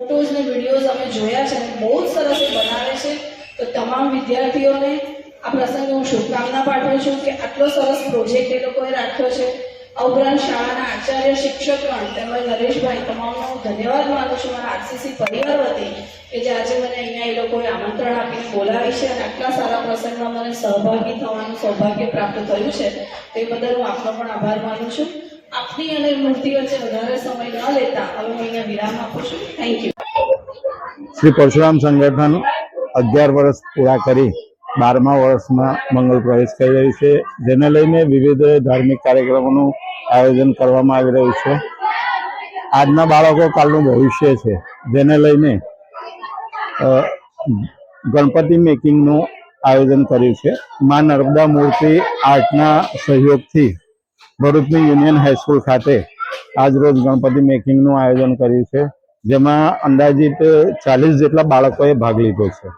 Photos ને videos અમે જોયા છે અને બહુ જ સરસ બનાવે છે. તો તમામ વિદ્યાર્થીઓને આ પ્રસંગે હું શુભકામના પાઠવું છું કે આટલો સરસ પ્રોજેક્ટ એ લોકોએ રાખ્યો છે. આ ઉપરાંત શાળાના આચાર્ય શિક્ષકગણ તેમજ નરેશભાઈ તમામનો હું ધન્યવાદ માનું છું મારા આરસીસી પરિવાર વતી કે જે આજે મને અહીંયા એ લોકોએ આમંત્રણ આપીને બોલાવી છે અને આટલા સારા પ્રસંગમાં મને સહભાગી થવાનું સૌભાગ્ય પ્રાપ્ત થયું છે. તે બદલ હું આપનો પણ આભાર માનું છું. આપની અને મૂર્તિ વચ્ચે વધારે સમય ન લેતા હવે હું અહીંયા વિરામ આપું છું. થેન્ક યુ શ્રી પરશુરામ સંગઠન અગિયાર વર્ષ પૂરા કરી બારમા વર્ષમાં મંગળ પ્રવેશ કરી રહ્યું છે. જેને લઈને વિવિધ ધાર્મિક કાર્યક્રમોનું આયોજન કરવામાં આવી રહ્યું છે. આજના બાળકો કાલનું ભવિષ્ય છે. જેને લઈને ગણપતિ મેકિંગનું આયોજન કર્યું છે. મા નર્મદા મૂર્તિ આર્ટના સહયોગથી ભરૂચની યુનિયન હાઈસ્કૂલ ખાતે આજરોજ ગણપતિ મેકિંગનું આયોજન કર્યું છે, જેમાં અંદાજિત ચાલીસ જેટલા બાળકોએ ભાગ લીધો છે.